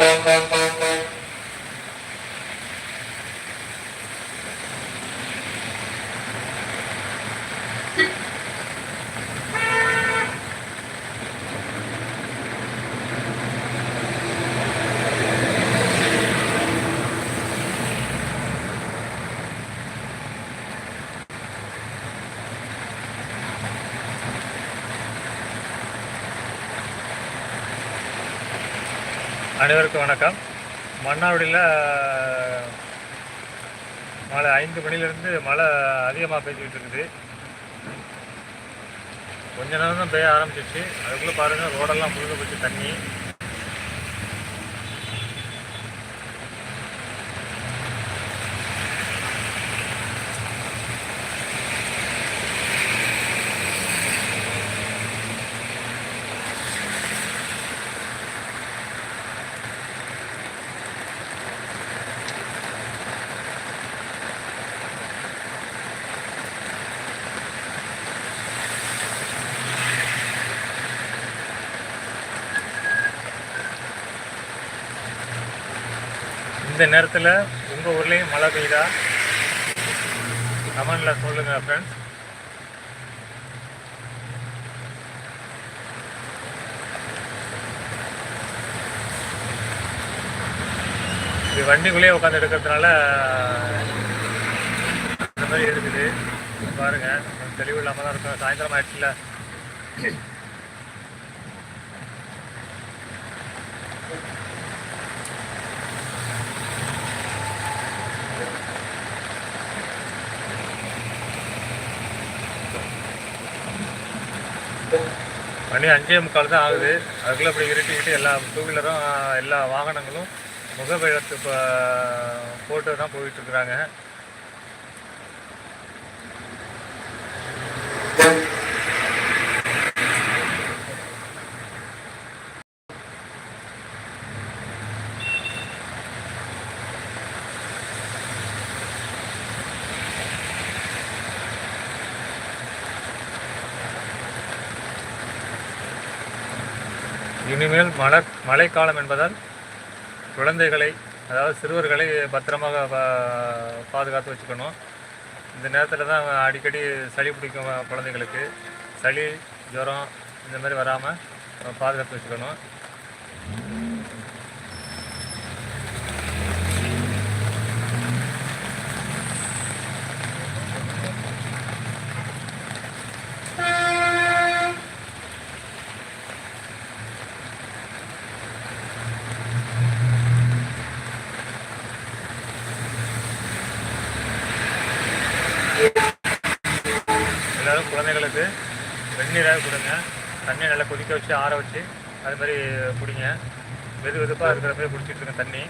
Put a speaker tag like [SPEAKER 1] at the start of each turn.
[SPEAKER 1] Thank you. அனைவருக்கும் வணக்கம். மன்னாவடியில் மழை ஐந்து மணிலேருந்து மழை அதிகமாக பெஞ்சிக்கிட்டு இருக்குது. கொஞ்ச நேரம் தான் பெய்ய ஆரம்பிச்சிச்சு அதுக்குள்ளே பாருங்கள் ரோடெல்லாம் முழுக போச்சு தண்ணி. இந்த நேரத்தில் உங்கள் ஊர்லேயும் மழை பெய்யுதா? கமெண்டில் சொல்லுங்கள் ஃப்ரெண்ட்ஸ் இது வண்டிக்குள்ளேயே உட்காந்து எடுக்கிறதுனால இந்த மாதிரி இருக்குது. பாருங்க கொஞ்சம் தெளிவு இல்லாமல் தான் இருக்கும். சாயந்தரம் ஆயிடுச்சுல. மணி அஞ்சே முக்கால் தான் ஆகுது. அதுக்குள்ளே அப்படி இருட்டிக்கிட்டு எல்லா டூ வீலரும் எல்லா வாகனங்களும் முகவேடத்து இப்போ போட்டு தான் போயிட்டுருக்குறாங்க இனிமேல் மழை மழைக்காலம் என்பதால் குழந்தைகளை அதாவது சிறுவர்களை பத்திரமாக பா- பாதுகாத்து வச்சுக்கணும். இந்த நேரத்தில் தான் அடிக்கடி சளி பிடிக்கும் குழந்தைங்களுக்கு சளி ஜுரம் இந்த மாதிரி வராமல் பாதுகாத்து வச்சுக்கணும். எல்லாரும் வெந்நீராக கொடுங்க. தண்ணி நல்லா கொதிக்க வச்சு ஆற வச்சு அது மாதிரி குடிங்க. வெது வெதுப்பாக இருக்கிற மாதிரி குடிச்சிட்ருங்க தண்ணி.